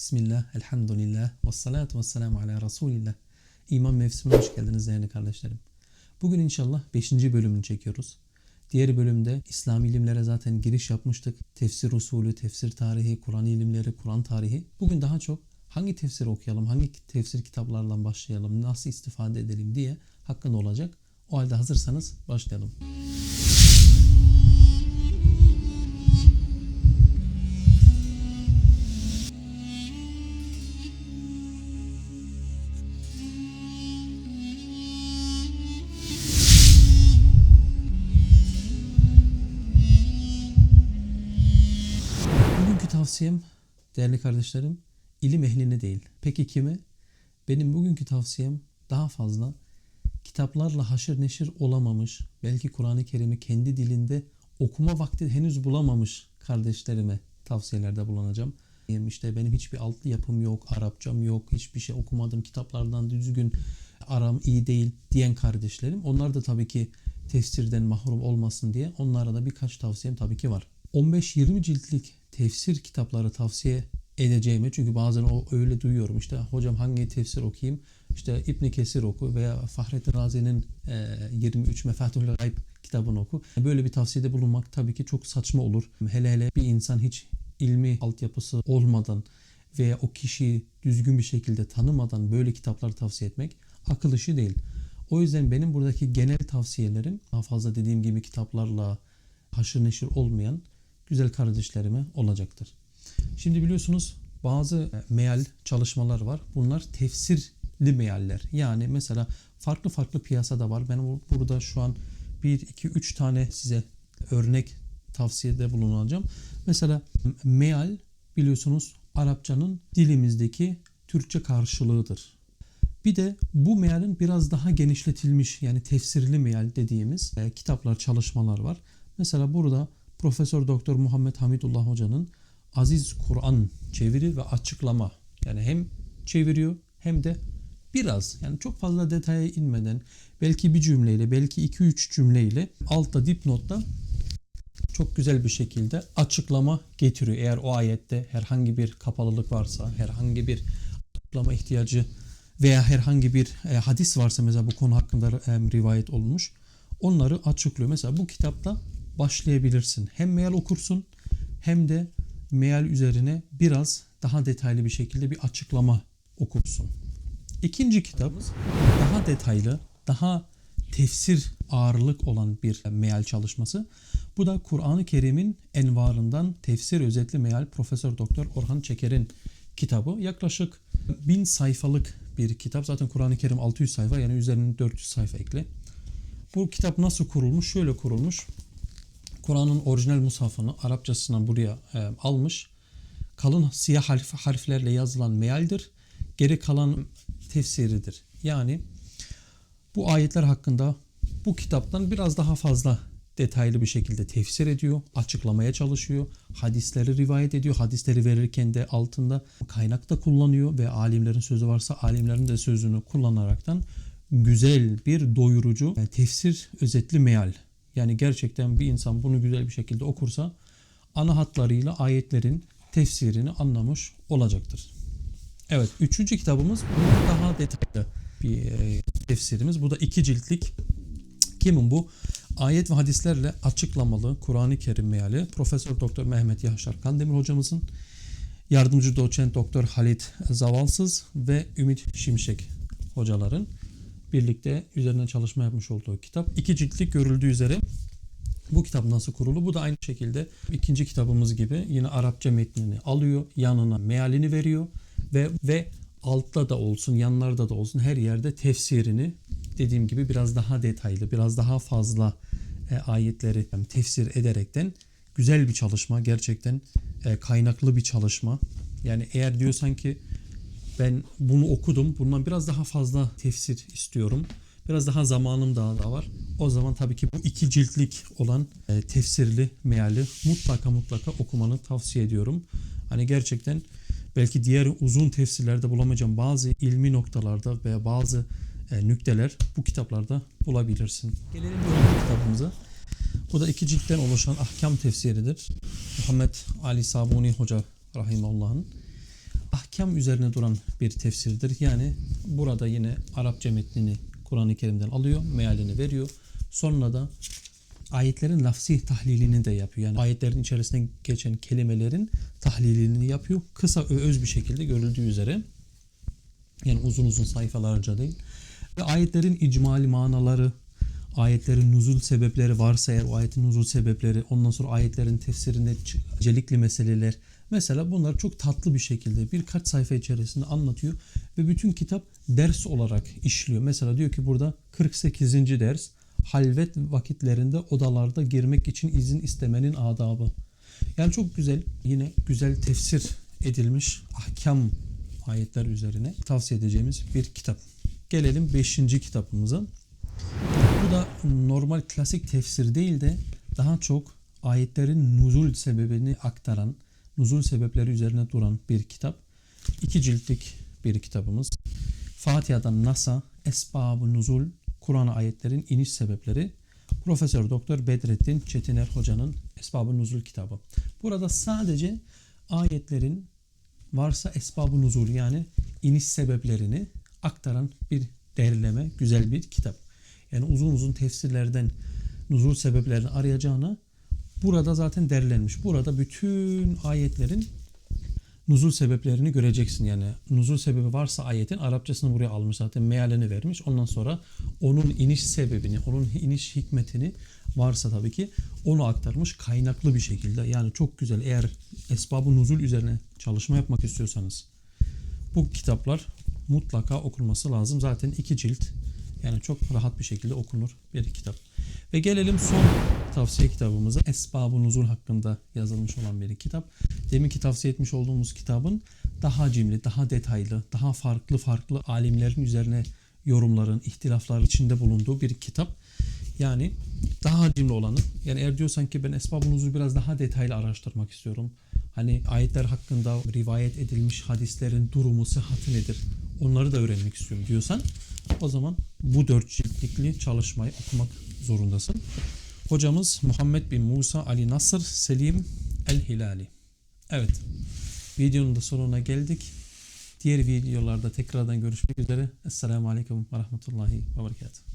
Bismillah, elhamdülillah, ve salatu ve selamu ala Resulillah. İman mevsimine hoş geldiniz değerli kardeşlerim. Bugün inşallah 5. bölümünü çekiyoruz. Diğer bölümde İslam ilimlere zaten giriş yapmıştık. Tefsir usulü, tefsir tarihi, Kur'an ilimleri, Kur'an tarihi. Bugün daha çok hangi tefsir okuyalım, hangi tefsir kitaplarından başlayalım, nasıl istifade edelim diye hakkında olacak. O halde hazırsanız başlayalım. Tavsiyem değerli kardeşlerim ilim ehline değil. Peki kime? Benim bugünkü tavsiyem daha fazla kitaplarla haşır neşir olamamış, belki Kur'an-ı Kerim'i kendi dilinde okuma vakti henüz bulamamış kardeşlerime tavsiyelerde bulunacağım. İşte benim hiçbir altlı yapım yok, Arapçam yok, hiçbir şey okumadım, kitaplardan düzgün aram iyi değil diyen kardeşlerim. Onlar da tabii ki tefsirden mahrum olmasın diye onlara da birkaç tavsiyem tabii ki var. 15-20 ciltlik tefsir kitapları tavsiye edeceğime çünkü bazen o öyle duyuyorum işte hocam hangi tefsir okuyayım işte İbn Kesir oku veya Fahrettin Razi'nin e, 23 Mefatihül Gayb kitabını oku. Böyle bir tavsiyede bulunmak tabii ki çok saçma olur. Hele hele bir insan hiç ilmi altyapısı olmadan veya o kişiyi düzgün bir şekilde tanımadan böyle kitaplar tavsiye etmek akıl işi değil. O yüzden benim buradaki genel tavsiyelerim daha fazla dediğim gibi kitaplarla haşır neşir olmayan güzel kardeşlerime olacaktır. Şimdi biliyorsunuz bazı meal çalışmalar var. Bunlar tefsirli mealler. Yani mesela farklı farklı piyasada var. Ben burada şu an 1, 2, 3 tane size örnek tavsiyede bulunacağım. Mesela meal biliyorsunuz Arapçanın dilimizdeki Türkçe karşılığıdır. Bir de bu mealin biraz daha genişletilmiş yani tefsirli meal dediğimiz e, kitaplar, çalışmalar var. Mesela burada Profesör Doktor Muhammed Hamidullah Hoca'nın Aziz Kur'an çeviri ve açıklama yani hem çeviriyor hem de biraz yani çok fazla detaya inmeden belki bir cümleyle belki 2-3 cümleyle altta dipnotta çok güzel bir şekilde açıklama getiriyor. Eğer o ayette herhangi bir kapalılık varsa, herhangi bir açıklama ihtiyacı veya herhangi bir e, hadis varsa mesela bu konu hakkında e, rivayet olmuş. Onları açıklıyor. Mesela bu kitapta başlayabilirsin. Hem meal okursun hem de meal üzerine biraz daha detaylı bir şekilde bir açıklama okursun. İkinci kitap daha detaylı, daha tefsir ağırlık olan bir meal çalışması. Bu da Kur'an-ı Kerim'in envarından tefsir özetli meal Profesör Doktor Orhan Çeker'in kitabı. Yaklaşık bin sayfalık bir kitap. Zaten Kur'an-ı Kerim 600 sayfa yani üzerine 400 sayfa ekle. Bu kitap nasıl kurulmuş? Şöyle kurulmuş. Kur'an'ın orijinal mushafını Arapçasına buraya e, almış. Kalın siyah harf, harflerle yazılan mealdir. Geri kalan tefsiridir. Yani bu ayetler hakkında bu kitaptan biraz daha fazla detaylı bir şekilde tefsir ediyor, açıklamaya çalışıyor, hadisleri rivayet ediyor. Hadisleri verirken de altında kaynak da kullanıyor ve alimlerin sözü varsa alimlerin de sözünü kullanaraktan güzel bir doyurucu e, tefsir özetli meal yani gerçekten bir insan bunu güzel bir şekilde okursa ana hatlarıyla ayetlerin tefsirini anlamış olacaktır. Evet, üçüncü kitabımız daha detaylı bir e, tefsirimiz. Bu da iki ciltlik. Kimin bu? Ayet ve hadislerle açıklamalı Kur'an-ı Kerim meali Profesör Doktor Mehmet Yaşar Kandemir hocamızın yardımcı doçent Doktor Halit Zavalsız ve Ümit Şimşek hocaların birlikte üzerine çalışma yapmış olduğu kitap. İki ciltlik görüldüğü üzere bu kitap nasıl kurulu? Bu da aynı şekilde ikinci kitabımız gibi yine Arapça metnini alıyor, yanına mealini veriyor ve ve altta da olsun, yanlarda da olsun her yerde tefsirini dediğim gibi biraz daha detaylı, biraz daha fazla e, ayetleri yani tefsir ederekten güzel bir çalışma, gerçekten e, kaynaklı bir çalışma. Yani eğer diyorsan ki ben bunu okudum. Bundan biraz daha fazla tefsir istiyorum. Biraz daha zamanım daha da var. O zaman tabii ki bu iki ciltlik olan e, tefsirli meali mutlaka mutlaka okumanı tavsiye ediyorum. Hani gerçekten belki diğer uzun tefsirlerde bulamayacağım bazı ilmi noktalarda veya bazı e, nükteler bu kitaplarda bulabilirsin. Gelelim bu kitabımıza. Bu da iki ciltten oluşan ahkam tefsiridir. Muhammed Ali Sabuni Hoca Rahimahullah'ın. Ahkam üzerine duran bir tefsirdir. Yani burada yine Arapça metnini Kur'an-ı Kerim'den alıyor, mealini veriyor. Sonra da ayetlerin lafsi tahlilini de yapıyor. Yani ayetlerin içerisinde geçen kelimelerin tahlilini yapıyor. Kısa ve öz bir şekilde görüldüğü üzere. Yani uzun uzun sayfalarca değil. Ve ayetlerin icmali manaları, ayetlerin nuzul sebepleri varsa eğer o ayetin nuzul sebepleri, ondan sonra ayetlerin tefsirinde celikli meseleler. Mesela bunlar çok tatlı bir şekilde birkaç sayfa içerisinde anlatıyor ve bütün kitap ders olarak işliyor. Mesela diyor ki burada 48. ders halvet vakitlerinde odalarda girmek için izin istemenin adabı. Yani çok güzel yine güzel tefsir edilmiş ahkam ayetler üzerine tavsiye edeceğimiz bir kitap. Gelelim 5. kitabımıza. Bu da normal klasik tefsir değil de daha çok ayetlerin nuzul sebebini aktaran, nuzul sebepleri üzerine duran bir kitap. İki ciltlik bir kitabımız. Fatiha'dan Nas'a, Esbab-ı Nuzul, Kur'an ayetlerin iniş sebepleri. Profesör Doktor Bedrettin Çetiner Hoca'nın Esbab-ı Nuzul kitabı. Burada sadece ayetlerin varsa Esbab-ı Nuzul yani iniş sebeplerini aktaran bir derleme, güzel bir kitap. Yani uzun uzun tefsirlerden nuzul sebeplerini arayacağına burada zaten derlenmiş. Burada bütün ayetlerin nuzul sebeplerini göreceksin. Yani nuzul sebebi varsa ayetin Arapçasını buraya almış zaten mealini vermiş. Ondan sonra onun iniş sebebini, onun iniş hikmetini varsa tabii ki onu aktarmış kaynaklı bir şekilde. Yani çok güzel eğer esbabı nuzul üzerine çalışma yapmak istiyorsanız bu kitaplar mutlaka okunması lazım. Zaten iki cilt yani çok rahat bir şekilde okunur bir kitap. Ve gelelim son tavsiye kitabımıza. Esbab-ı Nuzul hakkında yazılmış olan bir kitap. Deminki tavsiye etmiş olduğumuz kitabın daha cimri, daha detaylı, daha farklı farklı alimlerin üzerine yorumların, ihtilaflar içinde bulunduğu bir kitap. Yani daha hacimli olanı. Yani eğer diyorsan ki ben Esbab-ı Nuzul biraz daha detaylı araştırmak istiyorum. Hani ayetler hakkında rivayet edilmiş hadislerin durumu, sıhhati nedir? Onları da öğrenmek istiyorum diyorsan o zaman bu dört ciltlikli çalışmayı okumak zorundasın. Hocamız Muhammed bin Musa Ali Nasır Selim El Hilali. Evet. Videonun da sonuna geldik. Diğer videolarda tekrardan görüşmek üzere. Esselamu Aleyküm ve Rahmetullahi ve Berekatuhu.